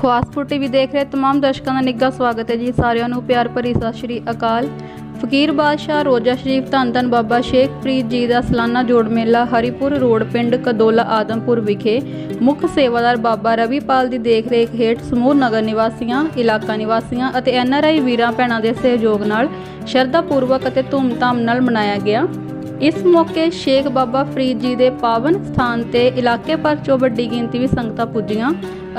Khawaspur TV ਦੇਖ ਰਹੇ तमाम ਦਰਸ਼ਕਾਂ ਦਾ ਨਿੱਘਾ ਸਵਾਗਤ ਹੈ ਜੀ ਸਾਰਿਆਂ ਨੂੰ ਪਿਆਰ ਭਰੀ ਸਤਿ ਸ਼੍ਰੀ ਅਕਾਲ ਫਕੀਰ ਬਾਦਸ਼ਾਹ ਰੋਜ਼ਾ ਸ਼ਰੀਫ ਧੰਨ ਧੰਨ ਬਾਬਾ ਸ਼ੇਖ ਫਰੀਦ ਜੀ ਦਾ ਸਾਲਾਨਾ ਜੋੜ ਮੇਲਾ ਹਰੀਪੁਰ ਰੋਡ ਪਿੰਡ ਕਦੋਲਾ ਆਦਮਪੁਰ ਵਿਖੇ ਮੁੱਖ ਸੇਵਾਦਾਰ ਬਾਬਾ ਰਵੀਪਾਲ ਦੀ ਦੇਖਰੇਖ ਹੇਠ ਸਮੂਹ ਨਗਰ ਨਿਵਾਸੀਆਂ ਇਲਾਕਾ ਨਿਵਾਸੀਆਂ ਅਤੇ ਐਨਆਰਆਈ ਵੀਰਾਂ ਭੈਣਾਂ ਦੇ ਸਹਿਯੋਗ ਨਾਲ ਸ਼ਰਧਾ ਪੂਰਵਕ ਅਤੇ ਧੂਮਧਾਮ ਨਾਲ ਮਨਾਇਆ ਗਿਆ ਇਸ ਮੌਕੇ ਸ਼ੇਖ ਬਾਬਾ ਫਰੀਦ ਜੀ ਦੇ ਪਾਵਨ ਸਥਾਨ ਤੇ ਇਲਾਕੇ ਭਰ ਚੋਂ ਵੱਡੀ ਗਿਣਤੀ ਵਿੱਚ ਸੰਗਤਾਂ ਪੁੱਜੀਆਂ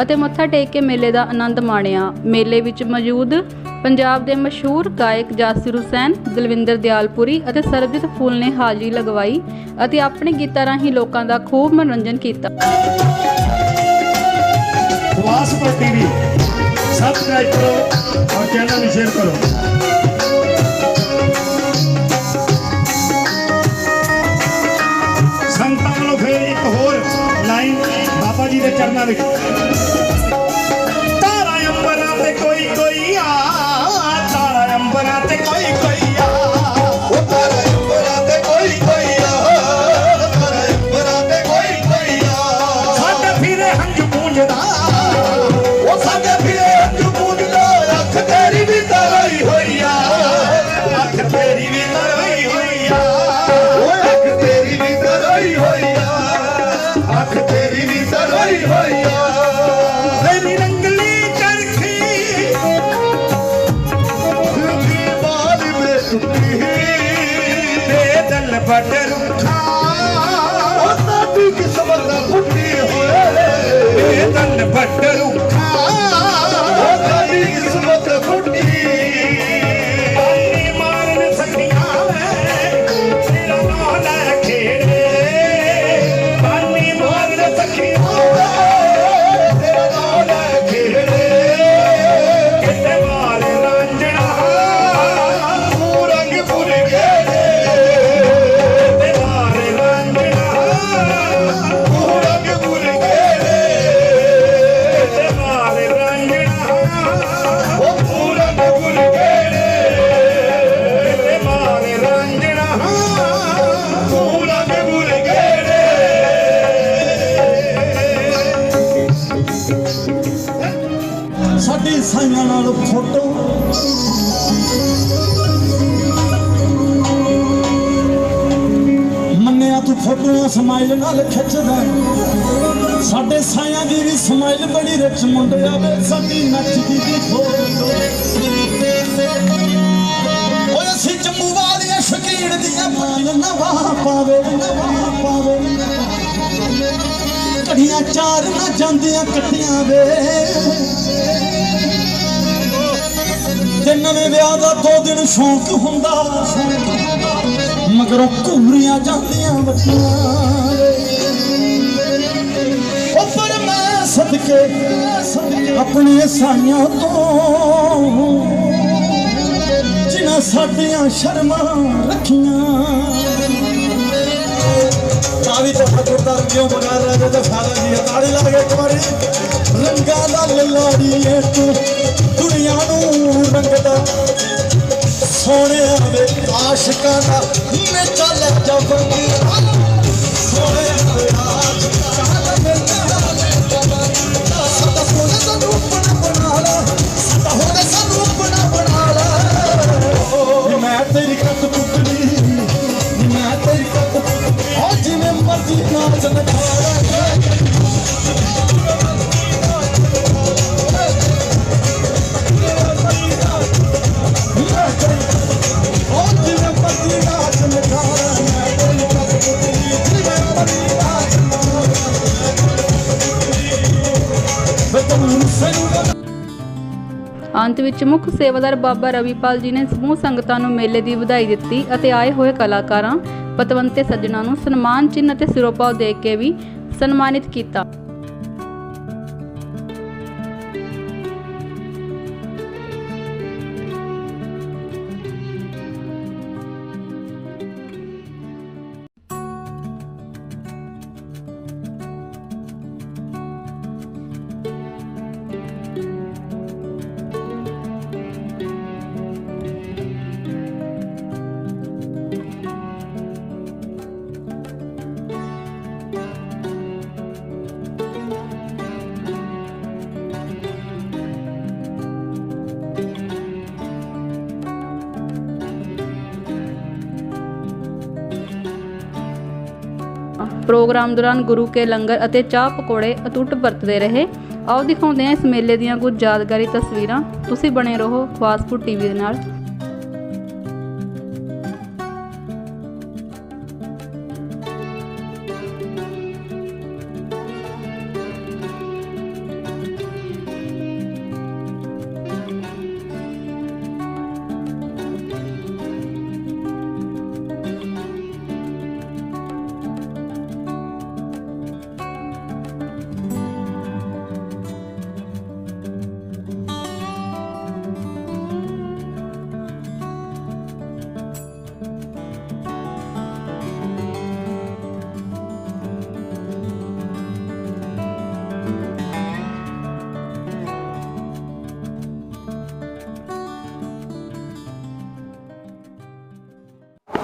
ਅਤੇ ਮੱਥਾ ਟੇਕ ਕੇ ਮੇਲੇ ਦਾ ਆਨੰਦ ਮਾਣਿਆ ਮੇਲੇ ਵਿੱਚ ਮੌਜੂਦ ਪੰਜਾਬ ਦੇ ਮਸ਼ਹੂਰ ਗਾਇਕ ਜਾਸਿਰ ਹੁਸੈਨ, ਦਲਵਿੰਦਰ ਦਿਆਲਪੁਰੀ ਅਤੇ ਸਰਬਜੀਤ ਫੁੱਲ ਨੇ ਹਾਜ਼ਰੀ ਲਗਵਾਈ ਅਤੇ ਆਪਣੇ ਗੀਤਾਂ ਰਾਹੀਂ ਲੋਕਾਂ ਦਾ ਖੂਬ ਮਨੋਰੰਜਨ ਕੀਤਾ। ਵਾਸਪਰ ਟੀਵੀ ਸਬਸਕ੍ਰਾਈਬ ਕਰੋ ਔਰ ਚੈਨਲ ਨੂੰ ਸ਼ੇਅਰ ਕਰੋ। ਜੀ ਦੇ ਤਾਰਾ ਅੰਬਰਾਂ ਤੇ ਕੋਈ ਕੋਈ ਆ ਤਾਰਾ ਅੰਬਰਾਂ ਤੇ ਕੋਈ ਕੋਈ ਆ। ਉਹ ਤਾਰਾ ਅੰਬਰਾਂ ਤੇ ਕੋਈ ਕੋਈ ਆ ਤਾਰਾ ਅੰਬਰਾਂ ਤੇ ਕੋਈ ਕੋਈ ਆ। ਸਾਡੇ ਫਿਰੇ ਹੰਝੂ ਪੂੰਝਦਾ। ਉਹ ਸਾਡੇ ਫਿਰੇ ਅੰਜੂ ਪੂਜਦਾ ਅੱਖ ਤੇਰੀ ਵੀ ਤਰਈ ਹੋਈ ਵੱਡ ਰੁੱਖਾ ਉਹ ਸਾਡੀ ਕਿਸਮਤ ਫੁੱਟੀ ਹੋਏ। ਤੇ ਦਿਲ ਵੱਡ ਰੁੱਖਾ ਫੋਟੋਆਂ ਸਮਾਈਲ ਨਾਲ ਖਿੱਚਦਾ। ਸਾਡੇ ਸਾਈਆਂ ਦੀ ਵੀ ਸਮਾਈਲ ਬੜੀ ਰਿਚ ਮੁੰਡਿਆ ਵੇ, ਸਾਡੀ ਨੱਚਦੀ ਦੀ ਫੋਟੋ ਓਏ ਅਸੀਂ ਜੰਮੂ ਵਾਲੀਆਂ ਸ਼ਕੀਰ ਦੀਆਂ ਮਾਨ ਨਵਾ ਪਾਵੇ ਨਵਾ ਪਾਵੇ। ਘੜੀਆਂ ਚਾਰ ਨਾ ਜਾਂਦੀਆਂ ਕੱਟੀਆਂ ਵੇ। ਤੇ ਨਵੇਂ ਵਿਆਹ ਦਾ ਦੋ ਦਿਨ ਸ਼ੌਂਕ ਹੁੰਦਾ ਮਗਰੋਂ ਘੂਰੀਆਂ ਜਾਂਦੀਆਂ ਵੱਟੀਆਂ ਉਹ ਮੈਂ ਸਦਕੇ, ਆਪਣੇ ਸਾਈਆਂ ਤੋਂ। ਜਿਨ੍ਹਾਂ ਸਾਡੀਆਂ ਸ਼ਰਮਾਂ ਰੱਖੀਆਂ। ਕਾਵੀ ਤੇ ਫਕਰਦਾਰ ਕਿਉਂ ਬਗਾ ਰਹੇ ਤੇ ਫਾਲਾ ਜੀ ਤਾੜੀ ਲਾ ਕੇ ਇੱਕ ਵਾਰੀ? ਰੰਗਾਂ ਦਾ ਲਲਾੜੀ ਏ ਤੂੰ, ਦੁਨੀਆ ਨੂੰ ਰੰਗਦਾ। ਸੋਹਣਿਆ ਵੇ ਆਸ਼ਿਕਾਂ ਦਾ ਮੇਚਾ ਲੈ ਜਾ ਬੰਦੀ ਸੋਹਣਿਆ ਅੰਤ ਵਿੱਚ ਮੁੱਖ ਸੇਵਾਦਾਰ ਬਾਬਾ ਰਵੀਪਾਲ ਜੀ ਨੇ ਸਮੂਹ ਸੰਗਤਾਂ ਨੂੰ ਮੇਲੇ ਦੀ ਵਧਾਈ ਦਿੱਤੀ ਅਤੇ ਆਏ ਹੋਏ ਕਲਾਕਾਰਾਂ, ਪਤਵੰਤੇ ਸੱਜਣਾ ਨੂੰ ਸਨਮਾਨ ਚਿੰਨ੍ਹ ਅਤੇ ਸਿਰੋਪਾਓ ਦੇ ਕੇ ਵੀ ਸਨਮਾਨਿਤ ਕੀਤਾ। ਪ੍ਰੋਗਰਾਮ ਦੌਰਾਨ ਗੁਰੂ ਕੇ ਲੰਗਰ ਅਤੇ ਚਾਹ ਪਕੌੜੇ ਅਟੁੱਟ ਵਰਤਦੇ ਰਹੇ। ਆਓ ਦਿਖਾਉਂਦੇ ਹਾਂ ਇਸ ਮੇਲੇ ਦੀਆਂ ਕੁਝ ਯਾਦਗਾਰੀ ਤਸਵੀਰਾਂ। ਤੁਸੀਂ ਬਣੇ ਰਹੋ ਖਵਾਸਪੁਰ ਟੀਵੀ ਦੇ ਨਾਲ।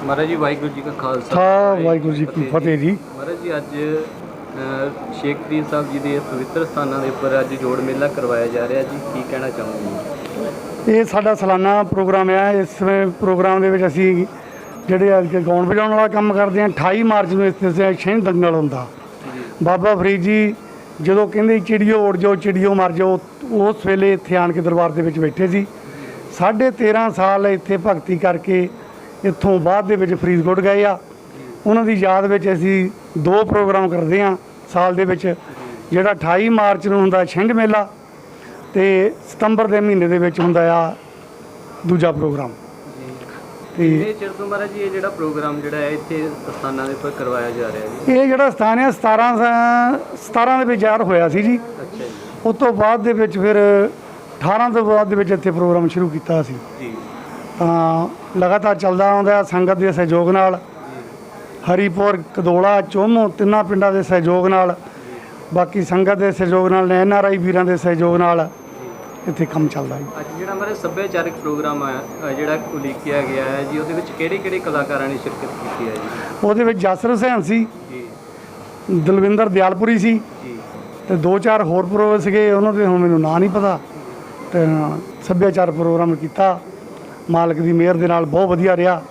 ਮਹਾਰਾਜ ਜੀ ਵਾਹਿਗੁਰੂ ਜੀ ਕਾ ਖਾਲਸਾ। ਖਾਲਸਾ, ਵਾਹਿਗੁਰੂ ਜੀ ਕੀ ਫਤਿਹ ਜੀ। ਮਹਾਰਾਜ ਜੀ ਅੱਜ ਸ਼ੇਖ ਫਰੀਦ ਸਾਹਿਬ ਜੀ ਦੇ ਪਵਿੱਤਰ ਸਥਾਨਾਂ ਦੇ ਉੱਪਰ ਅੱਜ ਜੋੜ ਮੇਲਾ ਕਰਵਾਇਆ ਜਾ ਰਿਹਾ ਜੀ। ਕੀ ਕਹਿਣਾ ਚਾਹੋਗੇ? ਇਹ ਸਾਡਾ ਸਾਲਾਨਾ ਪ੍ਰੋਗਰਾਮ ਹੈ ਇਸ ਪ੍ਰੋਗਰਾਮ ਦੇ ਵਿੱਚ ਅਸੀਂ ਜਿਹੜੇ ਅੱਜ ਗਾਉਣ ਵਜਾਉਣ ਵਾਲਾ ਕੰਮ ਕਰਦੇ ਹਾਂ 28 ਮਾਰਚ ਨੂੰ ਇੱਥੇ ਸੇ ਛਿੰਝ ਦੰਗਲ ਹੁੰਦਾ। ਬਾਬਾ ਫਰੀਦ ਜੀ ਜਦੋਂ ਕਹਿੰਦੇ ਚਿੜੀਓ ਉੜ ਜਾਓ ਚਿੜੀਓ ਮਰ ਜਾਓ ਉਸ ਵੇਲੇ ਇੱਥੇ ਆਣ ਕੇ ਦਰਬਾਰ ਦੇ ਵਿੱਚ ਬੈਠੇ ਸੀ। ਸਾਢੇ 13 ਸਾਲ ਇੱਥੇ ਭਗਤੀ ਕਰਕੇ ਇੱਥੋਂ ਬਾਅਦ ਦੇ ਵਿੱਚ ਫਰੀਦਕੋਟ ਗਏ ਆ। ਉਹਨਾਂ ਦੀ ਯਾਦ ਵਿੱਚ ਅਸੀਂ ਦੋ ਪ੍ਰੋਗਰਾਮ ਕਰਦੇ ਆ ਸਾਲ ਦੇ ਵਿੱਚ। ਜਿਹੜਾ 28 ਮਾਰਚ ਨੂੰ ਹੁੰਦਾ ਛਿੰਝ ਮੇਲਾ ਤੇ ਸਤੰਬਰ ਦੇ ਮਹੀਨੇ ਦੇ ਵਿੱਚ ਹੁੰਦਾ ਆ ਦੂਜਾ ਪ੍ਰੋਗਰਾਮ। ਤੇ ਇਹ ਚਿਰ ਤੋਂ ਮਹਾਰਾਜ ਜੀ ਇਹ ਜਿਹੜਾ ਪ੍ਰੋਗਰਾਮ ਜਿਹੜਾ ਹੈ ਇੱਥੇ ਸਥਾਨਾਂ ਦੇ ਉੱਪਰ ਕਰਵਾਇਆ ਜਾ ਰਿਹਾ ਜੀ? ਇਹ ਜਿਹੜਾ ਸਥਾਨ ਹੈ 17 ਸ- 17 ਦੇ ਵਿੱਚ ਯਾਰ ਹੋਇਆ ਸੀ ਜੀ। ਅੱਛਾ ਜੀ। ਉਸ ਤੋਂ ਬਾਅਦ ਦੇ ਵਿੱਚ ਫਿਰ 18 ਤੋਂ ਬਾਅਦ ਦੇ ਵਿੱਚ ਇੱਥੇ ਪ੍ਰੋਗਰਾਮ ਸ਼ੁਰੂ ਕੀਤਾ ਸੀ। ਜੀ। ਲਗਾਤਾਰ ਚੱਲਦਾ ਆਉਂਦਾ ਹੈ ਸੰਗਤ ਦੇ ਸਹਿਯੋਗ ਨਾਲ। ਹਰੀਪੁਰ ਕਦੋਲਾ ਚੋਮੋ ਤਿੰਨਾਂ ਪਿੰਡਾਂ ਦੇ ਸਹਿਯੋਗ ਨਾਲ। ਬਾਕੀ ਸੰਗਤ ਦੇ ਸਹਿਯੋਗ ਨਾਲ ਐਨ ਆਰ ਆਈ ਵੀਰਾਂ ਦੇ ਸਹਿਯੋਗ ਨਾਲ ਇੱਥੇ ਕੰਮ ਚੱਲਦਾ ਜੀ ਅੱਜ ਜਿਹੜਾ ਮਹਾਰਾਜ ਸੱਭਿਆਚਾਰਕ ਪ੍ਰੋਗਰਾਮ ਹੈ ਜਿਹੜਾ ਉਲੀਕਿਆ ਗਿਆ ਹੈ ਜੀ ਉਹਦੇ ਵਿੱਚ ਕਿਹੜੇ ਕਿਹੜੇ ਕਲਾਕਾਰਾਂ ਨੇ ਸ਼ਿਰਕਤ ਕੀਤੀ ਹੈ ਜੀ? ਉਹਦੇ ਵਿੱਚ ਜਸਰ ਹੁਸੈਨ ਸੀ ਜੀ। ਦਲਵਿੰਦਰ ਦਿਆਲਪੁਰੀ ਸੀ ਜੀ। ਤੇ ਦੋ ਚਾਰ ਹੋਰ ਪ੍ਰੋਗਰਾਮ ਸੀਗੇ ਉਹਨਾਂ ਦੇ ਹੁਣ ਮੈਨੂੰ ਨਾਂ ਨਹੀਂ ਪਤਾ। ਤੇ ਸੱਭਿਆਚਾਰ ਪ੍ਰੋਗਰਾਮ ਕੀਤਾ। ਮਾਲਕ ਦੀ ਮਿਹਰ ਦੇ ਨਾਲ ਬਹੁਤ ਵਧੀਆ ਰਿਹਾ।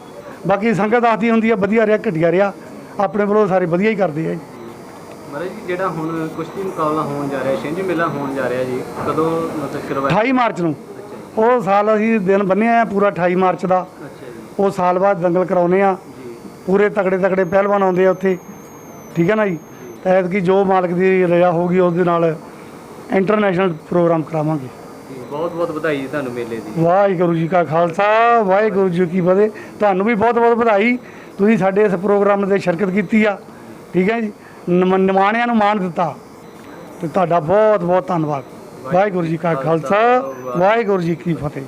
ਬਾਕੀ ਸੰਗਤ ਆਖਦੀ ਹੁੰਦੀ ਆ ਵਧੀਆ ਰਿਹਾ ਘਟੀਆ ਰਿਹਾ। ਆਪਣੇ ਵੱਲੋਂ ਸਾਰੇ ਵਧੀਆ ਹੀ ਕਰਦੇ ਆ ਜੀ। ਮਹਾਰਾਜ ਜੀ ਜਿਹੜਾ ਹੁਣ ਕੁਸ਼ਤੀ ਮੁਕਾਬਲਾ ਹੋਣ ਜਾ ਰਿਹਾ ਛਿੰਝ ਮੇਲਾ ਹੋਣ ਜਾ ਰਿਹਾ ਜੀ ਕਦੋਂ ਮਤਲਬ ਕਰਵਾਇਆ? 28 ਮਾਰਚ ਨੂੰ। ਉਹ ਸਾਲ ਅਸੀਂ ਦਿਨ ਬੰਨਿਆ ਆ ਪੂਰਾ 28 ਮਾਰਚ ਦਾ। ਅੱਛਾ ਜੀ। ਉਹ ਸਾਲ ਬਾਅਦ ਦੰਗਲ ਕਰਾਉਨੇ ਆ। ਪੂਰੇ ਤਕੜੇ ਤਕੜੇ ਪਹਿਲਵਾਨ ਆਉਂਦੇ ਆ ਉੱਥੇ। ਠੀਕ ਹੈ ਨਾ ਜੀ? ਤਾਂ ਐਤਕੀ ਜੋ ਮਾਲਕ ਦੀ ਰਜ਼ਾ ਹੋਊਗੀ ਉਹਦੇ ਨਾਲ ਇੰਟਰਨੈਸ਼ਨਲ ਪ੍ਰੋਗਰਾਮ ਕਰਾਵਾਂਗੇ। ਬਹੁਤ ਬਹੁਤ ਵਧਾਈ ਜੀ ਤੁਹਾਨੂੰ ਮੇਲੇ ਦੀ। ਵਾਹਿਗੁਰੂ ਜੀ ਕਾ ਖਾਲਸਾ, ਵਾਹਿਗੁਰੂ ਜੀ ਕੀ ਫਤਿਹ। ਤੁਹਾਨੂੰ ਵੀ ਬਹੁਤ ਬਹੁਤ ਵਧਾਈ। ਤੁਸੀਂ ਸਾਡੇ ਇਸ ਪ੍ਰੋਗਰਾਮ ਦੇ ਸ਼ਿਰਕਤ ਕੀਤੀ ਆ। ਠੀਕ ਹੈ ਜੀ? ਨਮ- ਨਿਮਾਣਿਆਂ ਨੂੰ ਮਾਣ ਦਿੱਤਾ। ਤੇ ਤੁਹਾਡਾ ਬਹੁਤ ਬਹੁਤ ਧੰਨਵਾਦ। ਵਾਹਿਗੁਰੂ ਜੀ ਕਾ ਖਾਲਸਾ, ਵਾਹਿਗੁਰੂ ਜੀ ਕੀ ਫਤਿਹ।